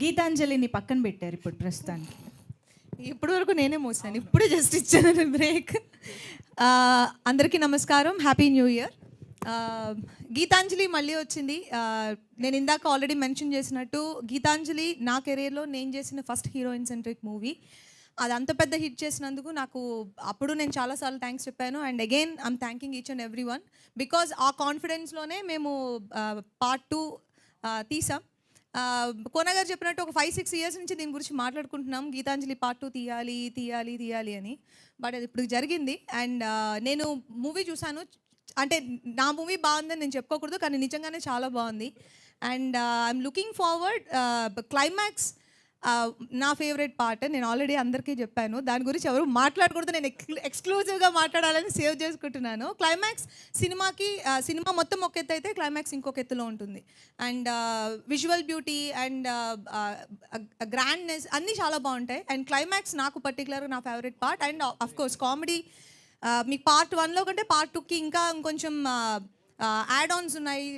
గీతాంజలిని పక్కన పెట్టారు ఇప్పుడు ప్రస్తుతానికి. ఇప్పటి వరకు నేనే మోసాను ఇప్పుడే జస్ట్ ఇచ్చాను బ్రేక్ అందరికీ నమస్కారం హ్యాపీ న్యూ ఇయర్ గీతాంజలి మళ్ళీ వచ్చింది. నేను ఇందాక ఆల్రెడీ మెన్షన్ చేసినట్టు గీతాంజలి నా కెరీర్లో నేను చేసిన ఫస్ట్ హీరోయిన్ సెంట్రిక్ మూవీ అది అంత పెద్ద హిట్ చేసినందుకు నాకు అప్పుడు నేను చాలాసార్లు థ్యాంక్స్ చెప్పాను. And again I'm thanking each and every one because ఆ కాన్ఫిడెన్స్లోనే మేము పార్ట్ టూ తీసాం. ఆ, చెప్పినట్టు ఒక ఫైవ్ సిక్స్ ఇయర్స్ నుంచి దీని గురించి మాట్లాడుకుంటున్నాం. గీతాంజలి పార్ట్ టూ తీయాలి తీయాలి తీయాలి అని. బట్ అది ఇప్పుడు జరిగింది. అండ్ నేను మూవీ చూశాను. అంటే నా మూవీ బాగుందని నేను చెప్పుకోకూడదు. కానీ నిజంగానే చాలా బాగుంది. And I'm looking forward climax నా ఫేవరెట్ పార్ట్ నేను ఆల్రెడీ అందరికీ చెప్పాను. దాని గురించి ఎవరు మాట్లాడకూడదు నేను ఎక్స్క్లూజివ్గా మాట్లాడాలని సేవ్ చేసుకుంటున్నాను. క్లైమాక్స్ సినిమాకి సినిమా మొత్తం ఒక ఎత్తు అయితే క్లైమాక్స్ ఇంకొక ఎత్తులో ఉంటుంది. And visual beauty and grandness అన్నీ చాలా బాగుంటాయి. అండ్ క్లైమాక్స్ నాకు పర్టికులర్గా నా favourite part and of course comedy మీకు పార్ట్ వన్లో కంటే పార్ట్ టూకి ఇంకా ఇంకొంచెం యాడ్ ఆన్స్ ఉన్నాయి.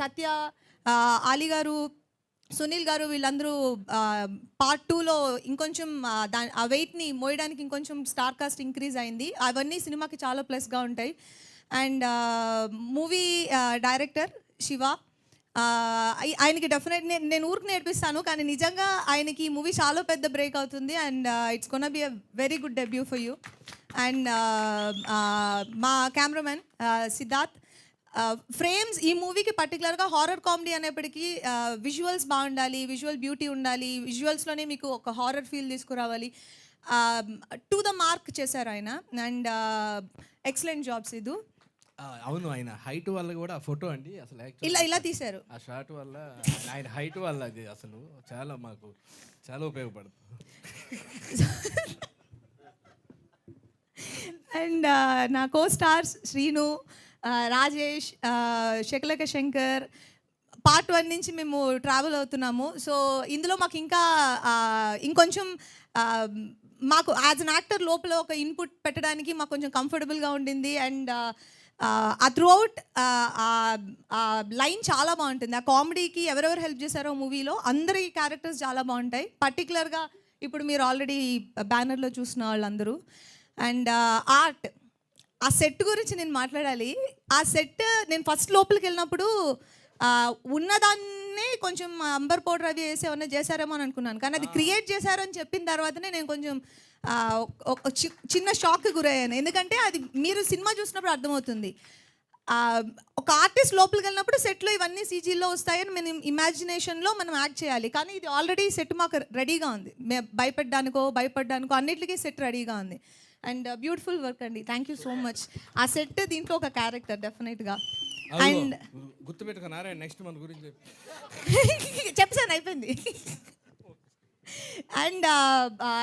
సత్య అలీ గారు సునీల్ గారు వీళ్ళందరూ పార్ట్ టూలో ఇంకొంచెం దాని ఆ వెయిట్ని మోయడానికి ఇంకొంచెం స్టార్ కాస్ట్ ఇంక్రీజ్ అయింది. అవన్నీ సినిమాకి చాలా ప్లస్గా ఉంటాయి. అండ్ మూవీ డైరెక్టర్ శివ ఆయనకి డెఫినెట్ నేను నేను ఊరికి నేర్పిస్తాను కానీ నిజంగా ఆయనకి ఈ మూవీ చాలా పెద్ద బ్రేక్ అవుతుంది. And it's gonna be a very good debut for you and మా కెమెరామెన్ సిద్ధార్థ్ ఫ్రేమ్స్ ఈ మూవీకి పర్టికులర్గా హారర్ కామెడీ అనేప్పటికీ విజువల్స్ బాగుండాలి విజువల్ బ్యూటీ ఉండాలి విజువల్స్లోనే మీకు ఒక హారర్ ఫీల్ తీసుకురావాలి. టు ద మార్క్ చేశారు ఆయన. అండ్ ఎక్సలెంట్ జాబ్స్ ఇది. అవును ఆయన హైట్ వల్ల కూడా ఫోటో అండి. అసలు ఇలా ఇలా తీశారు. ఆ షాట్ వల్ల ఆయన హైట్ వల్ల అది అసలు చాలా మాకు చాలా ఉపయోగపడుతుంది. అండ్ నా co stars Srinu Rajesh Shakalaka Shankar part one నుంచి మేము ట్రావెల్ అవుతున్నాము. సో ఇందులో మాకు ఇంకా ఇంకొంచెం మాకు యాజ్ అన్ యాక్టర్ లోపల ఒక ఇన్పుట్ పెట్టడానికి మాకు కొంచెం కంఫర్టబుల్గా ఉండింది. అండ్ ఆ త్రూ అవుట్ లైన్ చాలా బాగుంటుంది. ఆ కామెడీకి ఎవరెవరు హెల్ప్ చేశారో మూవీలో అందరి క్యారెక్టర్స్ చాలా బాగుంటాయి. పర్టికులర్గా ఇప్పుడు మీరు ఆల్రెడీ బ్యానర్లో చూసిన వాళ్ళందరూ. అండ్ ఆర్ట్ ఆ సెట్ గురించి నేను మాట్లాడాలి. ఆ సెట్ నేను ఫస్ట్ లోపలికి వెళ్ళినప్పుడు ఉన్నదాన్నే కొంచెం అంబర్ పౌడర్ అవి వేసి ఏమన్నా చేశారేమో అని అనుకున్నాను. కానీ అది క్రియేట్ చేశారని చెప్పిన తర్వాతనే నేను కొంచెం చిన్న షాక్కి గురయ్యాను. ఎందుకంటే అది మీరు సినిమా చూసినప్పుడు అర్థమవుతుంది. ఒక ఆర్టిస్ట్ లోపలికి వెళ్ళినప్పుడు సెట్లో ఇవన్నీ సీజీలో వస్తాయని మనం ఇమాజినేషన్లో మనం యాక్ట్ చేయాలి. కానీ ఇది ఆల్రెడీ సెట్ మాకు రెడీగా ఉంది. భయపడ్డానికో భయపడ్డానికో అన్నిటికీ సెట్ రెడీగా ఉంది. అండ్ బ్యూటిఫుల్ వర్క్ అండి. థ్యాంక్ యూ సో మచ్ ఆ సెట్ దీంట్లో ఒక క్యారెక్టర్ డెఫినెట్గా అండ్ గుర్తుపెట్టుకో నారాయణ నెక్స్ట్ మన గురించి చెప్పు. చెప్పాను అయిపోయింది. అండ్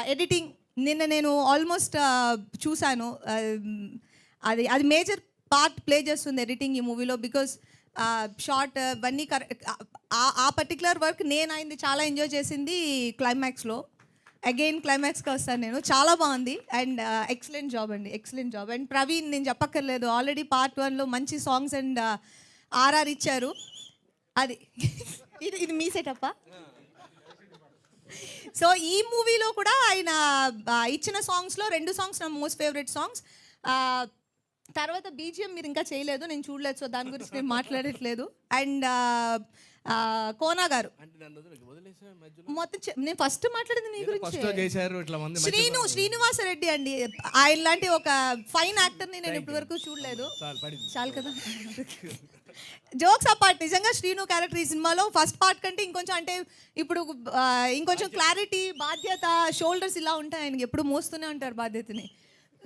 ఎడిటింగ్ నిన్న నేను ఆల్మోస్ట్ చూశాను. Uh, అది అది మేజర్ పార్ట్ ప్లే చేస్తుంది ఎడిటింగ్ ఈ మూవీలో బికాస్ షార్ట్ ఇవన్నీ కరెక్ట్ ఆ పర్టికులర్ వర్క్ నేను అయింది చాలా ఎంజాయ్ చేసింది క్లైమాక్స్లో అగైన్ క్లైమాక్స్కి వస్తాను నేను. చాలా బాగుంది. అండ్ ఎక్సలెంట్ జాబ్ అండి. ఎక్సలెంట్ జాబ్ అండ్ ప్రవీణ్ నేను చెప్పక్కర్లేదు. ఆల్రెడీ పార్ట్ వన్లో మంచి సాంగ్స్ అండ్ ఆర్ఆర్ ఇచ్చారు. అది ఇది ఇది మీ సెటప్పా సో ఈ మూవీలో కూడా ఆయన uh, ఇచ్చిన సాంగ్స్లో రెండు సాంగ్స్ నా మోస్ట్ ఫేవరెట్ సాంగ్స్ తర్వాత బీజిఎం మీరు ఇంకా చేయలేదు. నేను చూడలేదు. సో దాని గురించి నేను మాట్లాడట్లేదు. అండ్ కోనా గారు. మొత్తం నేను ఫస్ట్ మాట్లాడింది మీ ఫస్ట్ గురించి శ్రీను శ్రీనివాసరెడ్డి అండి. ఆయన లాంటి ఒక ఫైన్ యాక్టర్ని నేను ఇప్పటి వరకు చూడలేదు. చాలు కదా. జోక్స్ అపార్ట్ నిజంగా శ్రీను క్యారెక్టర్ ఈ సినిమాలో ఫస్ట్ పార్ట్ కంటే ఇంకొంచెం అంటే ఇప్పుడు ఆ, ఇంకొంచెం క్లారిటీ బాధ్యత షోల్డర్స్ ఇలా ఉంటాయి ఆయనకి ఎప్పుడు మోస్తూనే ఉంటారు బాధ్యతని.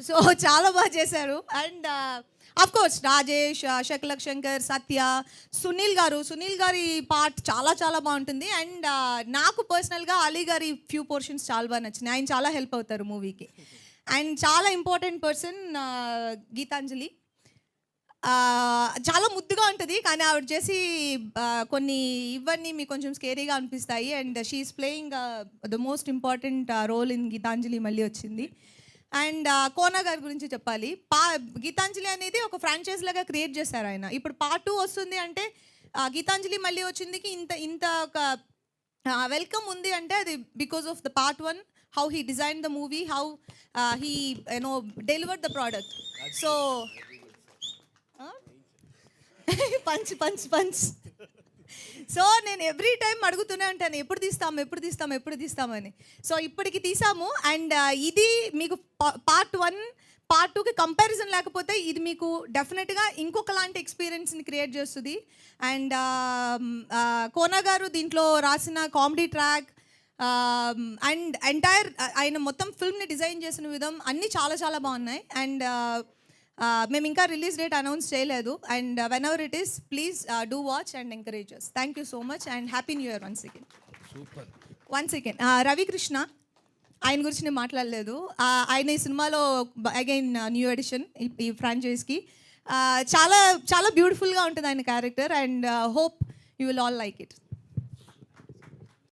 సో చాలా బాగా చేశారు. And of course Rajesh Shakalaka Shankar Satya Sunil garu. Sunil గారి పార్ట్ చాలా చాలా బాగుంటుంది. అండ్ నాకు పర్సనల్గా అలీ గారి ఫ్యూ పోర్షన్స్ చాలా బాగా నచ్చినాయి. ఆయన చాలా హెల్ప్ అవుతారు మూవీకి అండ్ చాలా ఇంపార్టెంట్ పర్సన్ గీతాంజలి. చాలా ముద్దుగా ఉంటుంది. కానీ ఆవిడ చేసి కొన్ని ఇవన్నీ మీకు కొంచెం స్కేరీగా అనిపిస్తాయి. And she's playing the most important role in Geethanjali మళ్ళీ వచ్చింది. అండ్ కోనా గారి గురించి చెప్పాలి. పా గీతాంజలి అనేది ఒక ఫ్రాంచైజ్ లాగా క్రియేట్ చేశారు ఆయన. ఇప్పుడు పార్ట్ టూ వస్తుంది అంటే గీతాంజలి మళ్ళీ వచ్చిందికి ఇంత ఇంత ఒక వెల్కమ్ ఉంది అంటే అది because of the part one how he design the movie how he you know deliver the product so punch punch punch so నేను ఎవ్రీ టైం అడుగుతూనే ఉంటాను ఎప్పుడు తీస్తాము ఎప్పుడు తీస్తాము ఎప్పుడు తీస్తామని సో ఇప్పటికి తీసాము అండ్ ఇది మీకు పార్ట్ వన్ పార్ట్ టూకి కంపారిజన్ లేకపోతే ఇది మీకు డెఫినెట్గా ఇంకొక లాంటి ఎక్స్పీరియన్స్ని క్రియేట్ చేస్తుంది. అండ్ కోనా గారు దీంట్లో రాసిన కామెడీ ట్రాక్ అండ్ ఎంటైర్ ఆయన మొత్తం ఫిల్మ్ని డిజైన్ చేసిన విధం అన్నీ చాలా చాలా బాగున్నాయి. అండ్ మేము ఇంకా రిలీజ్ డేట్ అనౌన్స్ చేయలేదు. And whenever it is please do watch and encourages thank you so much and happy new year one second super one second Ravikrishna ఆయన గురించి నేను మాట్లాడలేదు. ఆయన ఈ సినిమాలో అగైన్ న్యూ ఎడిషన్ ఈ ఫ్రాంచైజ్కి చాలా చాలా బ్యూటిఫుల్గా ఉంటుంది ఆయన character and hope you will all like it